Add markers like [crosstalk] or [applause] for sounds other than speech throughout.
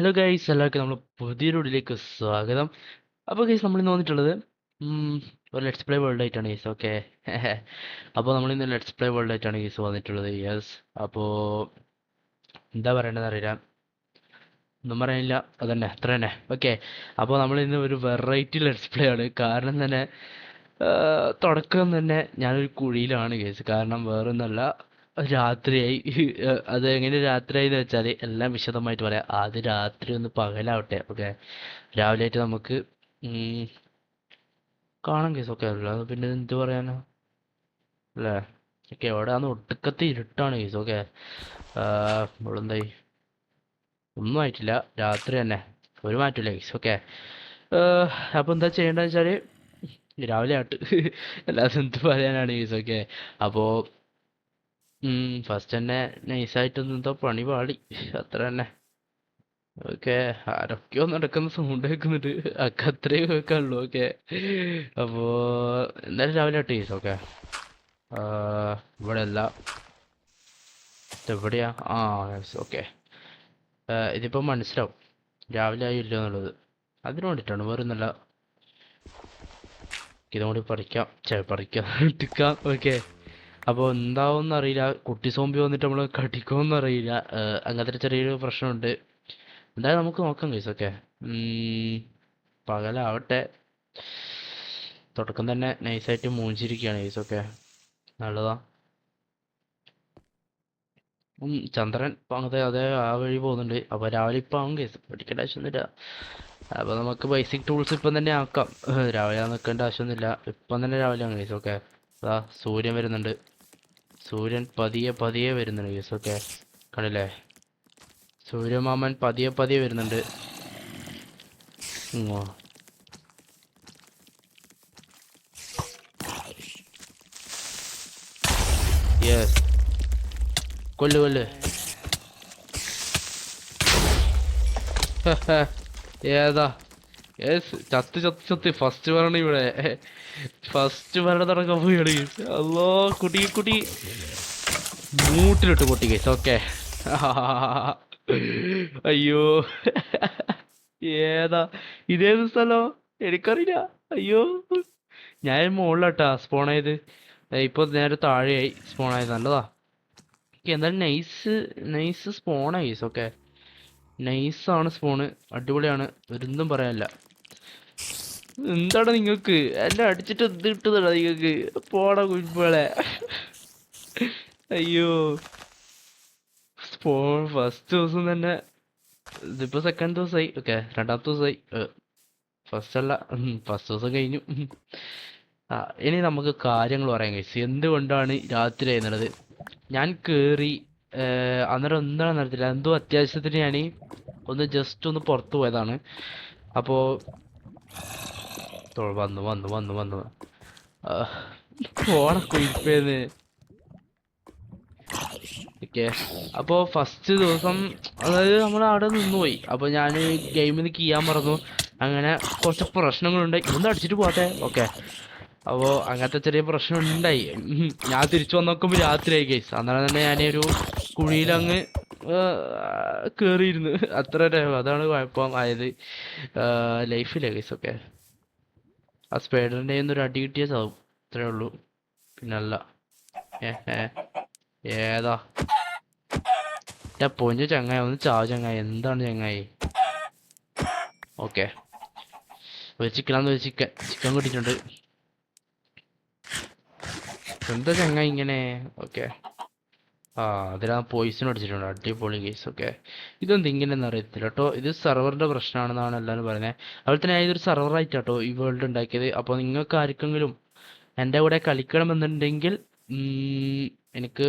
Hello guys എല്ലാവർക്കും നമ്മൾ പുതിയൊരു വീഡിയോയിലേക്ക് സ്വാഗതം. അപ്പോൾ ഗൈസ് നമ്മൾ ഇന്ന് വന്നിട്ടുള്ളത് ഒരു ലെറ്റ്സ് പ്ലേ വേൾഡ് ആയിട്ടാണ് ഗൈസ് ഓക്കെ [laughs] അപ്പോൾ നമ്മൾ ഇന്ന് ലെറ്റ്സ് പ്ലേ വേൾഡ് ആയിട്ടാണ് ഗൈസ് വന്നിട്ടുള്ളത് യെസ് അപ്പോൾ എന്താ പറയേണ്ടത് അറിയില്ല. ഒന്നും പറയാനില്ല അതന്നെ അത്ര തന്നെ ഓക്കെ അപ്പോൾ നമ്മൾ ഇന്ന് ഒരു വെറൈറ്റി ലെറ്റ്സ് പ്ലേ ആണ്. കാരണം തന്നെ തുടക്കം തന്നെ ഞാനൊരു കുഴിയിലാണ് കേസ് കാരണം വേറൊന്നല്ല രാത്രിയായി. [laughs] അത് എങ്ങനെ രാത്രിയായി എന്ന് വെച്ചാൽ എല്ലാം വിശദമായിട്ട് പറയാം. ആദ്യം രാത്രി ഒന്ന് പകലാവട്ടെ ഓക്കെ? രാവിലെ ആയിട്ട് നമുക്ക് കാണാൻ കാണാം കേസ് ഓക്കെ അല്ലാതെ പിന്നെ എന്ത് പറയാനോ? അല്ലേ? ഓക്കെ എവിടെയാന്ന് ഒട്ടുക്കത്തെ ഇരുട്ടാണ് കേസ് ഓക്കെ? ഇവിടെ എന്തായി ഒന്നും ആയിട്ടില്ല. രാത്രി തന്നെ. ഒരു മാറ്റമില്ല കേസ് ഓക്കെ? അപ്പോൾ എന്താ ചെയ്യേണ്ടതെന്ന് വെച്ചാൽ രാവിലെ ആട്ട് അല്ലാതെ [laughs] എന്ത് പറയാനാണ് കേസ് ഓക്കെ? അപ്പോൾ ഫസ്റ്റ് തന്നെ നൈസായിട്ടൊന്നും എന്തോ പണി പാളി അത്ര തന്നെ. ഓക്കെ ആരൊക്കെയോ നടക്കുന്ന സൗണ്ട് കേൾക്കുന്നുണ്ട്. ഒക്കെ അത്രയും കേൾക്കാനുള്ളൂ ഓക്കെ അപ്പോ എന്തായാലും രാവിലെ കേസ് ഓക്കെ ഇവിടെ അല്ല. എവിടെയാ ആ ഓക്കെ ഇതിപ്പോ മനസ്സിലാവും. രാവിലെ ആയില്ലോ എന്നുള്ളത്. അതിനു വേണ്ടിയിട്ടാണ് വേറെ ഒന്നല്ല. ഇതും കൂടി പറിക്കാം ചെ പറിക്കാം എടുക്കാം ഓക്കെ അപ്പോൾ എന്താവുമെന്ന് അറിയില്ല കുട്ടി സോമ്പി വന്നിട്ട് നമ്മൾ കടിക്കുമെന്ന് അറിയില്ല അങ്ങനത്തെ ചെറിയൊരു പ്രശ്നമുണ്ട്. എന്തായാലും നമുക്ക് നോക്കാം കേസ് ഓക്കെ പകലാവട്ടെ. തുടക്കം തന്നെ നൈസായിട്ട് മൂഞ്ചിരിക്കുകയാണ് കേസ് ഓക്കെ നല്ലതാ. ചന്ദ്രൻ അങ്ങനത്തെ അതേ ആ വഴി പോകുന്നുണ്ട്. അപ്പോൾ രാവിലെ ഇപ്പം ആവും കേസ് പഠിക്കേണ്ട ആവശ്യമൊന്നുമില്ല. അപ്പോൾ നമുക്ക് ബേസിക് ടൂൾസ് ഇപ്പം തന്നെ ആക്കാം. രാവിലെ നിൽക്കേണ്ട ആവശ്യമൊന്നുമില്ല. ഇപ്പം തന്നെ രാവിലെ ആണ് കേസ് ഓക്കെ അതാ സൂര്യൻ വരുന്നുണ്ട്. സൂര്യൻ പതിയെ പതിയെ വരുന്നുണ്ട് ഗൈസ് ഓക്കെ കണ്ടില്ലേ? സൂര്യമാമൻ പതിയെ പതിയെ വരുന്നുണ്ട്. യെസ് കൊല്ല് കൊല്ല്. [laughs] ഏതാ? യെസ് ചത്ത് ചത്ത് ചത്ത്. ഫസ്റ്റ് വരണം ഇവിടെ. [laughs] ഫസ്റ്റ് വരണ നടക്കാൻ പോയി അല്ലോ കുട്ടി കുട്ടി മൂട്ടിലിട്ട് പൊട്ടി കേസ് ഓക്കെ അയ്യോ. ഏതാ? ഇതേത് സ്ഥലോ എനിക്കറിയില്ല. അയ്യോ. ഞാൻ മുകളിലാട്ടാ സ്പോൺ ആയത്. ഇപ്പൊ നേരെ താഴെയായി സ്പോൺ ആയത്. നല്ലതാ. എന്തായാലും നൈസ് നൈസ് സ്പോണായി ഓക്കെ നൈസാണ് സ്പോണ് അടിപൊളിയാണ്. ഒരൊന്നും പറയാനില്ല. എന്താണ് നിങ്ങൾക്ക്? എന്നെ അടിച്ചിട്ട് എന്ത് കിട്ടുന്നുണ്ടോ നിങ്ങൾക്ക്? പോടാ കുഴിപ്പളെ അയ്യോ. സ്പോൺ ഫസ്റ്റ് ദിവസം തന്നെ. ഇതിപ്പോ സെക്കൻഡ് ദിവസമായി ഓക്കെ രണ്ടാമത്തെ ദിവസമായി ഫസ്റ്റ് അല്ല. ഫസ്റ്റ് ദിവസം കഴിഞ്ഞു. ആ ഇനി നമുക്ക് കാര്യങ്ങൾ പറയാൻ കഴിച്ചു എന്തുകൊണ്ടാണ് രാത്രി എഴുന്നത് ഞാൻ കയറി അന്നേരം ഒന്നും നടത്തില്ല എന്തോ അത്യാവശ്യത്തിന് ഞാൻ ഒന്ന് ജസ്റ്റ് ഒന്ന് പുറത്തു പോയതാണ്. അപ്പോ തൊ- വന്നു വന്നു വന്നു വന്നു. ആ, പോണ കുയിപ്പേന്ന് ഓക്കെ അപ്പോൾ ഫസ്റ്റ് ദിവസം അതായത് നമ്മൾ അവിടെ നിന്നുപോയി. അപ്പൊ ഞാൻ ഗെയിമിൽ നിന്ന് കീയാൻ മറന്നു. അങ്ങനെ കുറച്ച് പ്രശ്നങ്ങളുണ്ടായി. ഒന്ന് അടിച്ചിട്ട് പോട്ടെ. ഓക്കെ അപ്പോ അങ്ങനത്തെ ചെറിയ പ്രശ്നം ഉണ്ടായി. ഞാൻ തിരിച്ചു വന്ന് നോക്കുമ്പോൾ രാത്രിയായി കേസ് അന്നേരം തന്നെ ഞാൻ ഒരു കുഴിയിലങ്ങ് കേറിയിരുന്നു. അത്ര ടൈം അതാണ് കുഴപ്പം. ആയത് ലൈഫിലെ കേസ് ഒക്കെ. ആ നിന്ന് ഒരു അടി കിട്ടിയ ചാവും. അത്രേ ഉള്ളൂ. പിന്നല്ല ഏ ഏ. ഏതാ? ഞാൻ പൊഞ്ഞു ചങ്ങായി ഒന്ന് ചാവ് ചങ്ങായി എന്താണ് ചങ്ങായി? ഓക്കെ. ഒരു ചിക്കനാന്ന് ഒരു ചിക്കൻ ചിക്കൻ കിട്ടിയിട്ടുണ്ട് എന്താ ചങ്ങായി ഇങ്ങനെ? ഓക്കെ. ആ അതിലാ പോയിസൺ അടിച്ചിട്ടുണ്ട് അടിപൊളി കേസ് ഓക്കെ. ഇതെന്ത് ഇങ്ങനെയെന്ന് അറിയത്തില്ല കേട്ടോ. ഇത് സെർവറിന്റെ പ്രശ്നമാണെന്നാണ് എല്ലാവരും പറയുന്നത് അതുപോലെ തന്നെ ഇതൊരു സെർവറായിട്ടാട്ടോ ഈ വേൾഡ് ഉണ്ടാക്കിയത്. അപ്പോൾ നിങ്ങൾക്ക് ആർക്കെങ്കിലും എന്റെ കൂടെ കളിക്കണമെന്നുണ്ടെങ്കിൽ എനിക്ക്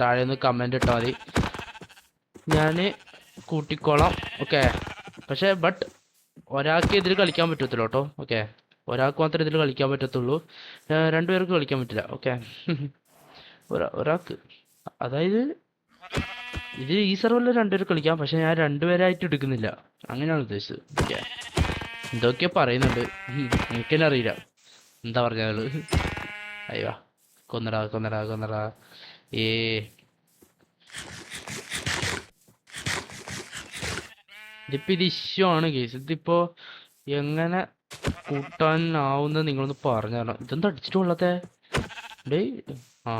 താഴെ നിന്ന് കമന്റ് ഇട്ടാൽ മതി. ഞാൻ കൂട്ടിക്കോളാം ഓക്കെ പക്ഷേ ബട്ട് ഒരാൾക്ക് ഇതിൽ കളിക്കാൻ പറ്റത്തില്ല കേട്ടോ ഓക്കെ ഒരാൾക്ക് മാത്രമേ ഇതിൽ കളിക്കാൻ പറ്റത്തുള്ളൂ. രണ്ടുപേർക്ക് കളിക്കാൻ പറ്റില്ല ഓക്കെ [laughs] ഒരാൾക്ക് അതായത് ഇത് ഈ സെർവറിൽ രണ്ടുപേർ കളിക്കാം പക്ഷെ ഞാൻ രണ്ടുപേരായിട്ട് എടുക്കുന്നില്ല. അങ്ങനെയാണ് ഉദ്ദേശിച്ചത് ഓക്കെ എന്തൊക്കെയോ പറയുന്നുണ്ട്. എനിക്കെന്നെ അറിയില്ല. എന്താ പറഞ്ഞത് [laughs] അയ്യോ. കൊന്നടാ കൊന്നടാ കൊന്നടാ ഏ ഇതിപ്പോ ഇത് ഇഷ്യൂ ആണ് കേസ് ഇതിപ്പോ എങ്ങനെ കൂട്ടാനാവുന്ന നിങ്ങളൊന്ന് പറഞ്ഞു തരണം. ഇതെന്താ അടിച്ചിട്ട് ഡേ ആ.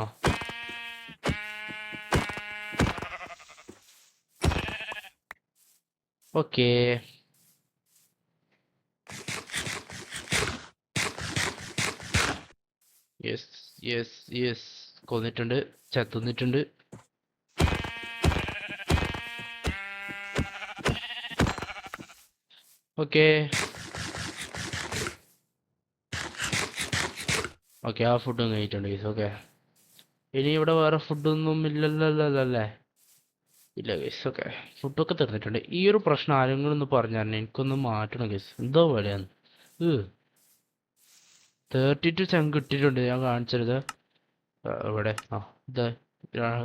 ഓക്കേ യെസ് യെസ് യെസ് കൊന്നിട്ടുണ്ട് ചത്തുന്നിട്ടുണ്ട്. ഓക്കെ ഓക്കെ ആ ഫുഡും കഴിഞ്ഞിട്ടുണ്ട് ഗൈസ് ഓക്കെ ഇനി ഇവിടെ വേറെ ഫുഡൊന്നും ഇല്ലല്ലേ ഇല്ല ഗൈസ് ഓക്കെ ഫുഡൊക്കെ തീർന്നിട്ടുണ്ട്. ഈ ഒരു പ്രശ്നം ആരെങ്കിലും ഒന്ന് പറഞ്ഞാൽ എനിക്കൊന്ന് മാറ്റണം ഗൈസ് എന്തോ പോലെയാണ് തേർട്ടി ടു ചങ്ക് ഇട്ടിട്ടുണ്ട് ഞാൻ കാണിച്ചത്. ഇവിടെ. ആ ഇത്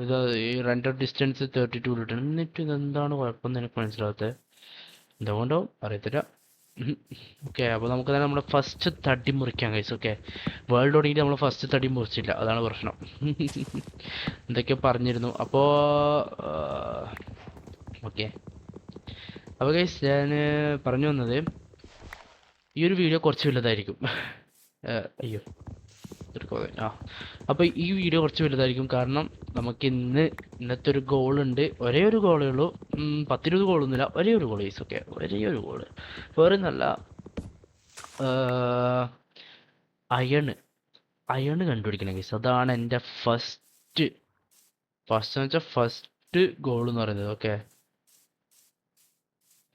ഇത് ഈ റെൻഡർ ഡിസ്റ്റൻസ് തേർട്ടി ടു ഇട്ടിട്ടുണ്ട് എന്നിട്ട് ഇതെന്താണ് കുഴപ്പമെന്ന് എനിക്ക് മനസ്സിലാകാത്തത് എന്തുകൊണ്ടോ അറിയത്തില്ല. ഓക്കെ അപ്പോൾ നമുക്ക് തന്നെ നമ്മുടെ ഫസ്റ്റ് തടി മുറിക്കാം കൈസ് ഓക്കെ വേൾഡ് തുടങ്ങിയിട്ട് നമ്മൾ ഫസ്റ്റ് തടി മുറിച്ചില്ല. അതാണ് പ്രശ്നം. എന്തൊക്കെയോ പറഞ്ഞിരുന്നു. അപ്പോൾ ഓക്കെ അപ്പോൾ കൈസ് ഞാൻ പറഞ്ഞു വന്നത് ഈ ഒരു വീഡിയോ കുറച്ച് വലുതായിരിക്കും. അയ്യോ. ആ. അപ്പോൾ ഈ വീഡിയോ കുറച്ച് വലുതായിരിക്കും. കാരണം നമുക്ക് ഇന്ന് ഇന്നത്തെ ഒരു ഗോൾ ഉണ്ട്. ഒരേ ഒരു ഗോളേ ഉള്ളൂ. പത്തിരുപത് ഗോളൊന്നുമില്ല ഒരേ ഒരു ഗോൾ ഈസ് ഓക്കെ ഒരേ ഒരു ഗോൾ വേറെ നല്ല അയണ് അയണ് കണ്ടുപിടിക്കണം ഗീസ് അതാണ് എന്റെ ഫസ്റ്റ് ഫസ്റ്റ് എന്ന് വെച്ചാൽ ഫസ്റ്റ് ഗോൾ എന്ന് പറയുന്നത്. ഓക്കെ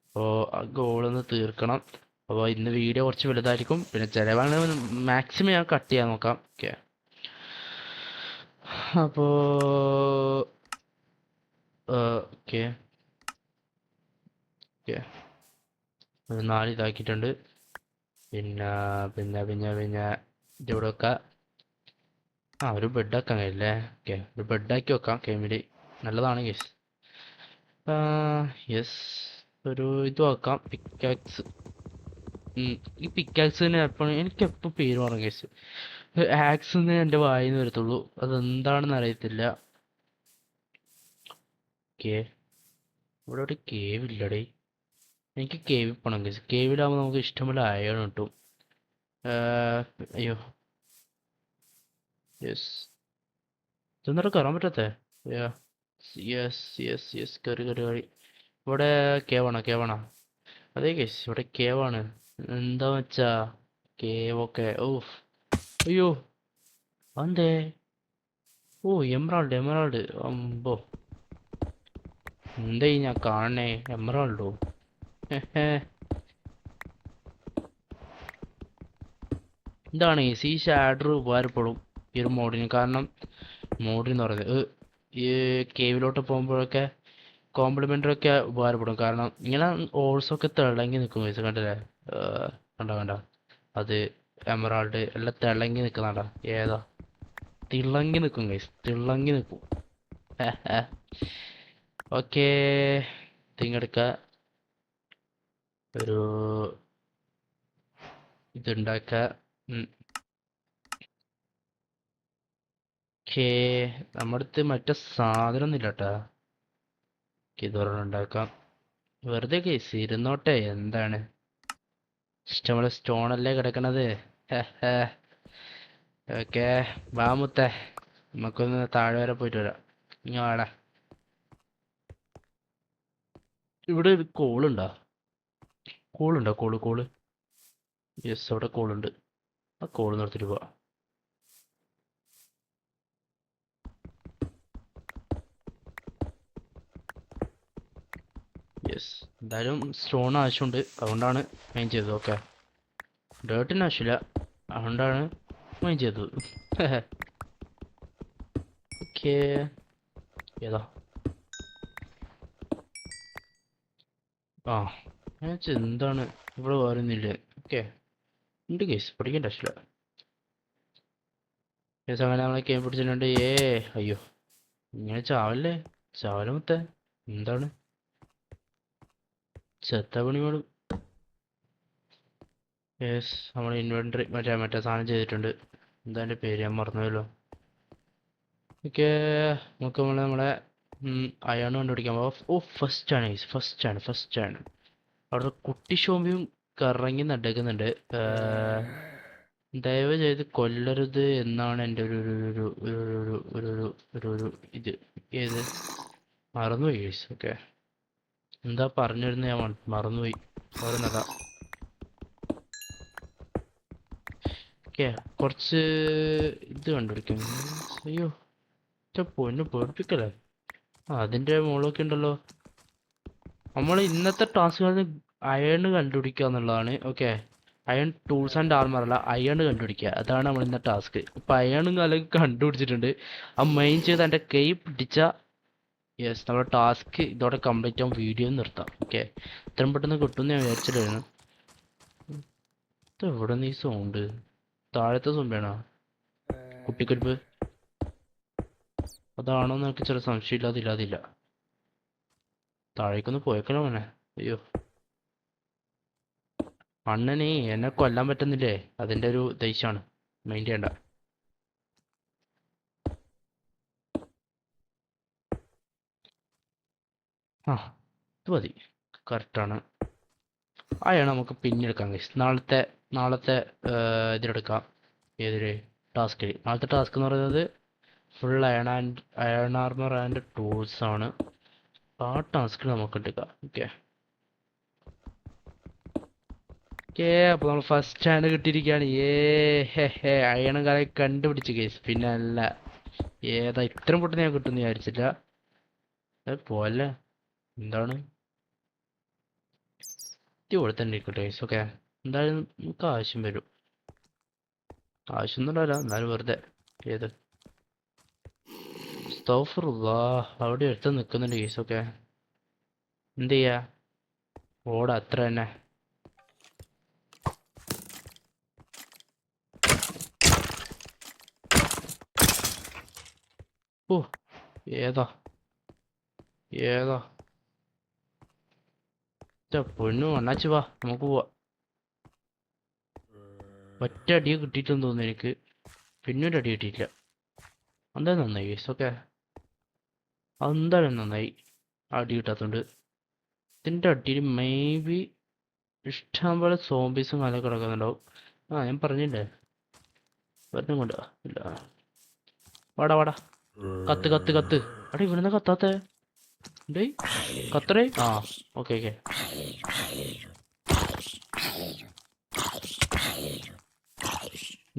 അപ്പോൾ ആ ഗോളൊന്ന് തീർക്കണം. അപ്പോൾ ഇന്ന് വീഡിയോ കുറച്ച് വലുതായിരിക്കും. പിന്നെ ചിലവാണ് മാക്സിമം ഞാൻ കട്ട് ചെയ്യാൻ നോക്കാം. ഓക്കെ അപ്പോൾ ഓക്കെ ഓക്കെ നാല് ഇതാക്കിയിട്ടുണ്ട്. പിന്നെ പിന്നെ പിന്നെ പിന്നെ ഇതിവിടെ വെക്കാം. ആ ഒരു ബെഡ് ആക്കാൻ കഴിയില്ലേ? ഓക്കെ ഒരു ബെഡാക്കി വെക്കാം. കേമിൽ നല്ലതാണ് കേസ് യെസ് ഒരു ഇത് വെക്കാം. പിക്കാക്സ് ഈ പിക്കാക്സിന് എപ്പോഴും എനിക്ക് എപ്പോൾ പേര് പറഞ്ഞു കേസ് ആക്സ് എന്ന് എന്റെ വായിന്ന് വരത്തുള്ളൂ. അതെന്താണെന്ന് അറിയത്തില്ല. കേ ഇവിടെ ഒരു കേവ് ഇല്ലടേ. എനിക്ക് കേവിൽ പോകണം കേസ് കേവിലാകുമ്പോൾ നമുക്ക് ഇഷ്ടമുള്ള അയൺ കിട്ടും. അയ്യോ. യെസ് ഇതൊന്നും കയറാൻ പറ്റത്തെ? യെസ് യെസ് യെസ് കയറി കയറി കയറി ഇവിടെ കേവാണോ കേവാണോ അതെ കേസ് ഇവിടെ കേവാണ് എന്താ വെച്ചാ? കേവ് കേവൊക്കെ ഓഫ് അയ്യോ അതേ ഓ എമറാൾഡ് എമറാൾഡ്. അമ്പോ. എന്താ ഞാൻ കാണണേ? എമറാൾഡോ? എന്താണ് സി ഷാഡർ ഉപകാരപ്പെടും ഈ ഒരു മോഡിന്. കാരണം മോഡിന്ന് പറയുന്നത് ഈ കേവിലോട്ട് പോകുമ്പോഴൊക്കെ കോംപ്ലിമെന്ററി ഒക്കെ ഉപകാരപ്പെടും കാരണം ഇങ്ങനെ ഓൾസൊക്കെ തിളങ്ങി നിൽക്കും വയസ്സ് കണ്ടില്ലേ? കണ്ട വേണ്ട അത് എമറാൾഡ് എല്ലാം തിളങ്ങി നിൽക്കുന്നാടാ ഏതാ? തിളങ്ങി നിൽക്കും ഗൈസ് തിളങ്ങി നിൽക്കും. [laughs] ഓക്കേ. തിങ്ങെടുക്ക ഒരു ഇതുണ്ടാക്ക. ഓക്കേ. നമ്മുടെ അടുത്ത് മറ്റേ സാധനം ഒന്നും ഇല്ലട്ടാ ഇതൊരെണ്ണം ഉണ്ടാക്കാം. വെറുതെ കേസ് ഇരുന്നോട്ടെ. എന്താണ്? ഇഷ്ടമുള്ള സ്റ്റോണല്ലേ കിടക്കണത്. ഓക്കെ വാ മുത്തേ. നമുക്കൊന്ന് താഴെ വരെ പോയിട്ട് വരാം. ഇനി വാടാ. ഇവിടെ ഒരു കോളുണ്ടോ? കോളുണ്ടോ? Call call. യെസ് അവിടെ കോളുണ്ട്. ആ കോൾ നിർത്തിട്ട് പോവാ. യെസ് എന്തായാലും സ്റ്റോൺ ആവശ്യമുണ്ട്. അതുകൊണ്ടാണ് മെയിൻ ചെയ്തത്. ഓക്കെ ഡേർട്ടിന് ആവശ്യമില്ല. അതുകൊണ്ടാണ് മെയിൻ ചെയ്തത്. [laughs] ഓക്കെ ഏതാ? ആ എന്താണ്? ഇവിടെ വേറൊന്നുമില്ല ഓക്കെ ഉണ്ട് കേസ് പഠിക്കേണ്ട ആവശ്യമില്ല. കേസ് അങ്ങനെ നമ്മളെ ഗെയിം പിടിച്ചിട്ടുണ്ട്. ഏ അയ്യോ. ഇങ്ങനെ ചാവല്ലേ? ചാവല മുത്തേ. എന്താണ്? ചെത്തപണി വേണം യെസ് നമ്മൾ ഇൻവെൻട്രി മറ്റേ മറ്റേ സാധനം ചെയ്തിട്ടുണ്ട്. എന്താ എന്റെ പേര് ഞാൻ മറന്നുവല്ലോ ഓക്കെ നമുക്ക് നമ്മൾ നമ്മളെ അയാണ് കണ്ടുപിടിക്കാൻ പോവാം ഓ ഫസ്റ്റ് ആണ് ഫസ്റ്റ് ആണ് ഫസ്റ്റ് ആണ്. അവിടെ കുട്ടി ഷോമ്പിയും കറങ്ങി നടക്കുന്നുണ്ട്. ദയവ് ചെയ്ത് കൊല്ലരുത് എന്നാണ് എന്റെ ഒരു ഒരു ഒരു ഒരു ഒരു ഒരു ഒരു ഒരു ഇത്. ഏത്? മറന്നു ഗൈസ് ഓക്കെ എന്താ പറഞ്ഞിരുന്നത് ഞാൻ മറ- മറന്നുപോയി. ഓരോന്നല്ല. ഓക്കെ കുറച്ച് ഇത് കണ്ടുപിടിക്കും. അയ്യോ പൊന്നു പേടിപ്പിക്കല്ലേ? അതിന്റെ അതിന്റെ മുകളിലൊക്കെ ഉണ്ടല്ലോ. നമ്മൾ ഇന്നത്തെ ടാസ്ക് അയൺ കണ്ടുപിടിക്കുക എന്നുള്ളതാണ്. Okay iron tools and armour അല്ല അയൺ കണ്ടുപിടിക്കുക. അതാണ് നമ്മൾ ഇന്നത്തെ ടാസ്ക്. ഇപ്പം അയണും കാലം കണ്ടുപിടിച്ചിട്ടുണ്ട്. ആ മെയിൻ ചെയ്ത് എന്റെ കൈ പിടിച്ച യെസ് നമ്മുടെ ടാസ്ക് ഇതോടെ കംപ്ലീറ്റ് ആവും. വീഡിയോ നിർത്താം. ഓക്കെ ഇത്രയും പെട്ടെന്ന് കിട്ടുമെന്ന് ഞാൻ വിചാരിച്ചിട്ടായിരുന്നു. എവിടെ നീ സൗണ്ട് താഴത്തെ സോമ്പിയാണോ കുട്ടിക്കുരുപ്പ് അതാണോ എന്ന് എനിക്ക് ചെറിയ സംശയമില്ലാതെ ഇല്ലാതില്ല താഴേക്കൊന്ന് പോയേക്കണോ മോനെ? അയ്യോ. അണ്ണനെ എന്നെ കൊല്ലാൻ പറ്റുന്നില്ലേ? അതിന്റെ ഒരു ദേഷ്യമാണ്. മൈൻഡ് ചെയ്യണ്ട. ആ ഇത് മതി കറക്റ്റാണ് അയാണ് നമുക്ക് പിന്നെടുക്കാം ഗൈസ് നാളത്തെ നാളത്തെ ഇതിലെടുക്കാം. ഏതൊരു ടാസ്ക് നാളത്തെ ടാസ്ക് എന്ന് പറയുന്നത് full iron and iron armour and tools ആണ്. ആ ടാസ്ക് നമുക്ക് എടുക്കാം. ഓക്കെ ഓക്കെ അപ്പോൾ നമ്മൾ ഫസ്റ്റ് ഹാൻഡ് കിട്ടിയിരിക്കുകയാണ്. ഏ ഹെ ഹേ അയണം കാലം കണ്ടുപിടിച്ച് കേസ് പിന്നെ അല്ല ഏതാ ഇത്രയും പൊട്ടുന്ന ഞാൻ കിട്ടുമെന്ന് വിചാരിച്ചില്ല. പോലെ. എന്താണ്? ഇവിടെ തന്നെ ഇരിക്കട്ടെ ഓക്കെ എന്തായാലും നമുക്ക് ആവശ്യം വരും. ആവശ്യമൊന്നും ഉണ്ടാവില്ല എന്നാലും വെറുതെ ഏത് സ്തോഫറുല്ലാ അവിടെ എടുത്ത് നിൽക്കുന്നുണ്ട് കേസ് ഓക്കെ എന്ത് ചെയ്യാ? ഓട അത്ര തന്നെ. ഓ ഏതാ? ഏതാ? പൊന്നു അണ്ണാച്ചി വാ നമുക്ക് പോവാ. ഒറ്റ അടി കിട്ടിയിട്ടെന്ന് തോന്നുന്നു എനിക്ക്. പിന്നെ ഒരു അടി കിട്ടിയിട്ടില്ല. എന്തായാലും നന്നായി ഗൈസ് ഓക്കെ എന്തായാലും നന്നായി. അടി കിട്ടാത്തതുകൊണ്ട് ഇതിന്റെ അടിയിൽ മേ ബി ഇഷ്ടം പോലെ സോംബീസും കാലം കിടക്കുന്നുണ്ടാവും. ആ ഞാൻ പറഞ്ഞില്ലേ? പറഞ്ഞു കൊണ്ടാ ഇല്ല. വാടാ വാടാ. കത്ത് കത്ത് കത്ത്. അവിടെ ഇവിടുന്ന് കത്താത്തേ ഡേയ് കത്രേ ആ ഓക്കെ ഓക്കെ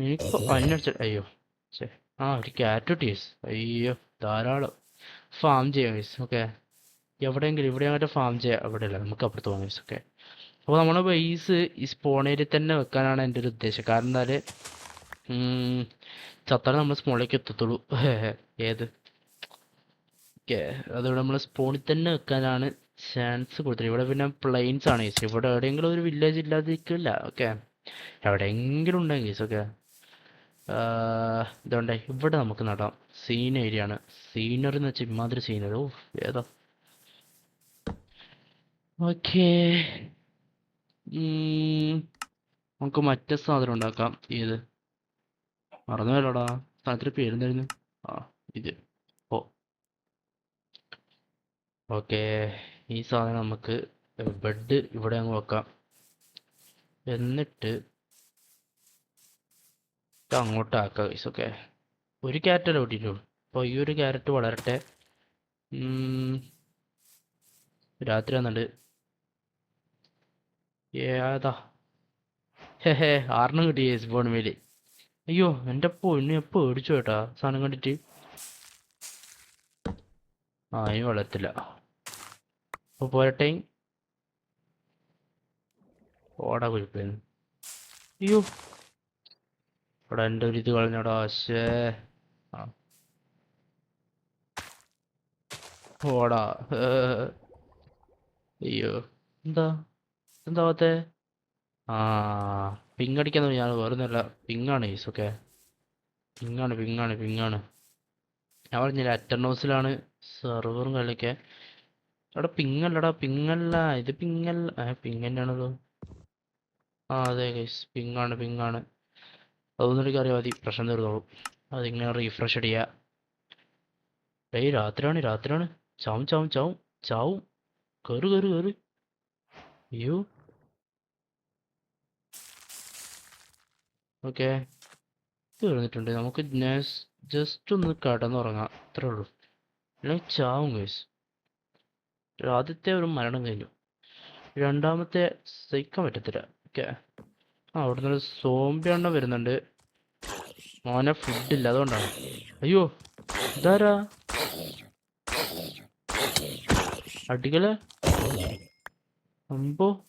എനിക്ക് പനിയടിച്ച അയ്യോ ആ ഒരു ക്യാറ്റ് ടീസ് അയ്യോ ധാരാളം. ഫാം ചെയ്യാം ഗൈസ് ഓക്കെ എവിടെയെങ്കിലും ഇവിടെ അങ്ങോട്ട് ഫാം ചെയ്യാം. അവിടെ അല്ല നമുക്ക് അപ്പുറത്ത് പോകാം ഗൈസ് ഓക്കെ അപ്പോൾ നമ്മുടെ ബേസ് ഈ സ്പോൺ ഏരിയ തന്നെ വെക്കാനാണ് എന്റെ ഒരു ഉദ്ദേശം. കാരണം എന്നാൽ ചത്താലേ നമ്മൾ സ്പോണിലേക്ക് എത്തത്തുള്ളൂ. [laughs] ഏത്? ഓക്കെ. അതിവിടെ നമ്മൾ സ്പോണിൽ തന്നെ വെക്കാനാണ് ചാൻസ് കൊടുത്തത്. ഇവിടെ പിന്നെ പ്ലെയിൻസ് ആണ് ഗീസ് ഇവിടെ എവിടെയെങ്കിലും ഒരു വില്ലേജ് ഇല്ലാതിരിക്കില്ല ഓക്കെ. എവിടെയെങ്കിലും ഉണ്ടെങ്കിൽ ഗീസ് ഓക്കെ. ഇതുകൊണ്ട് ഇവിടെ നമുക്ക് നടാം. സീൻ ഏരിയ ആണ്. സീനറി എന്ന് വെച്ചാൽ ഇമാതിരി സീനറി ഓ ഏതാ? ഓക്കെ. നമുക്ക് മറ്റേ സാധനം ഉണ്ടാക്കാം. ഏത്? മറന്നു പോയല്ലോടാ സാധനത്തിന് പേരെന്തായിരുന്നു ആ ഇത് ഓ ഓക്കെ ഈ സാധനം നമുക്ക് ബെഡ് ഇവിടെ അങ്ങ് വെക്കാം. എന്നിട്ട് അങ്ങോട്ട് ആക്കാം ഗൈസ് ഓക്കെ ഒരു ക്യാരറ്റല്ലേ കിട്ടിയിട്ടുള്ളൂ അപ്പോൾ ഈ ഒരു ക്യാരറ്റ് വളരട്ടെ. രാത്രി വന്നിട്ട് ഏതാ? ഹേ ഹേ ആറിനും കിട്ടി ഗൈസ് ഫോണിമേൽ അയ്യോ എന്റെ പൊന്നു ഞാൻ പേടിച്ചു കേട്ടാ സാധനം കണ്ടിട്ട്. ആ ഇനി വളരത്തില്ല. അപ്പോൾ പോരട്ടെ. ഓടാ കുഴിപ്പേന്ന് അയ്യോ. ഇവിടെ എന്റെ ഒരു ഇത് കളഞ്ഞോടാ. ശേ ഓടാ. അയ്യോ. എന്താ? എന്താവാത്തെ? ആ പിങ് അടിക്കാൻ ഞാൻ വേറൊന്നുമല്ല. പിങ്ങാണ് ഈസ് ഓക്കെ പിങ്ങാണ് പിങ്ങാണ് പിങ്ങാണ് ഞാൻ പറഞ്ഞില്ല അറ്റർനോസിലാണ് സെർവറും കളിയൊക്കെ അവിടെ പിങ്ങല്ലടാ പിങ്ങല്ല. ഇത് പിങ്ങല്ല പിങ് തന്നെയാണല്ലോ ആ അതെ ഗൈസ് പിങ്ങാണ് പിങ്ങാണ്. അതൊന്നും എനിക്ക് അറിയാം. മതി പ്രശ്നം തീർന്നോളും. അതിങ്ങനെ റീഫ്രഷ് അടിക്കുക ഏയ് രാത്രിയാണ് രാത്രിയാണ്. ചാവും ചാവും ചാവും ചാവും. കയറു കയറു കയറു അയ്യോ. ഓക്കെ. തീർന്നിട്ടുണ്ട്. നമുക്ക് ജസ്റ്റ് ഒന്ന് കടന്നുറങ്ങാം. അത്രേ ഉള്ളൂ. അല്ലെങ്കിൽ ചാവും ഗൈസ് ആദ്യത്തെ ഒരു മരണം കഴിഞ്ഞു. രണ്ടാമത്തെ സഹിക്കാൻ പറ്റത്തില്ല. ഓക്കെ. ആ അവിടെ സോംബി എണ്ണം വരുന്നുണ്ട്. മോനെ ഫുഡ് ഇല്ല അതുകൊണ്ടാണ്. അയ്യോ ഇതാരാ? അടികൾ? അമ്പോ?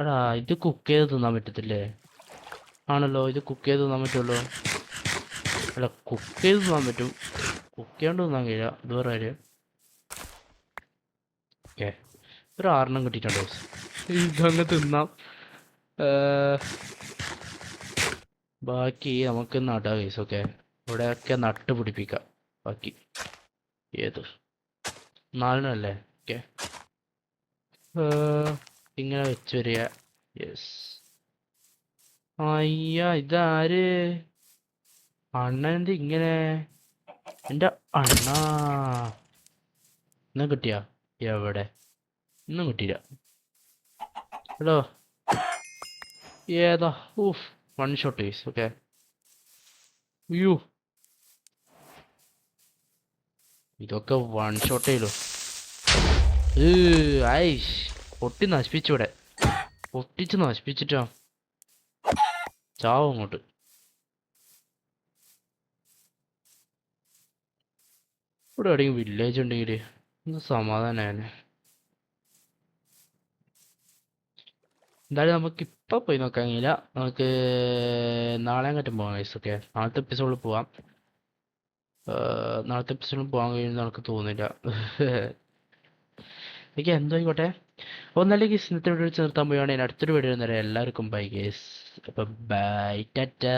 എടാ ഇത് കുക്ക് ചെയ്ത് തിന്നാൻ പറ്റത്തില്ലേ? ആണല്ലോ ഇത് കുക്ക് ചെയ്ത് തിന്നാൻ പറ്റുമല്ലോ അല്ല കുക്ക് ചെയ്ത് തിന്നാൻ പറ്റും. കുക്ക് ചെയ്യാണ്ട് തിന്നാൻ കഴിയില്ല. വേറെ കാര്യം. ഓക്കെ ഒരു ആറെണ്ണം കിട്ടിയിട്ടുണ്ട്. [laughs] ഇതങ്ങ് തിന്നാം. ബാക്കി നമുക്ക് നടാം കേസ് ഓക്കെ ഇവിടെയൊക്കെ നട്ട് പിടിപ്പിക്കാം. ബാക്കി ഏത്? നാലിനല്ലേ ഓക്കെ ഇങ്ങനെ വെച്ച് വരിക. യെസ് അയ്യ ഇതാര്? അണ്ണ എന്ത് ഇങ്ങനെ എന്റെ അണ്ണാ. എന്നാ കിട്ടിയാ? എവിടെ? ഇന്നും കിട്ടിയില്ല. ഹലോ ഏതാ? ഊഫ് one shot guys okay you ഇതൊക്കെ വൺ ഷോട്ട് ചെയ്തു ഐഷ് പൊട്ടി നശിപ്പിച്ചു ഇവിടെ. പൊട്ടിച്ച് നശിപ്പിച്ചിട്ടോ. ചാവും അങ്ങോട്ട്. ഇവിടെ എവിടെയെങ്കിലും വില്ലേജ് ഉണ്ടെങ്കിൽ ഒന്ന് സമാധാനാണ് എന്തായാലും നമുക്ക് ഇപ്പൊ പോയി നോക്കാൻ കഴിയില്ല. നമുക്ക് നാളെ അങ്ങോട്ടും പോകാം ഗൈസ് ഓക്കെ നാളത്തെ എപ്പിസോഡിൽ പോവാം. നാളത്തെ എപ്പിസോഡിൽ പോകാൻ കഴിയുമെന്ന് നമുക്ക് തോന്നില്ല എനിക്ക് [laughs] എന്തോ ആയിക്കോട്ടെ. ഒന്നല്ലെങ്കിൽ ഇന്നത്തെ വീഡിയോ വെച്ച് നിർത്താൻ അടുത്തൊരു വീഡിയോ വരെ എല്ലാവർക്കും ബൈ ഗേസ് അപ്പം ബൈ ടാറ്റാ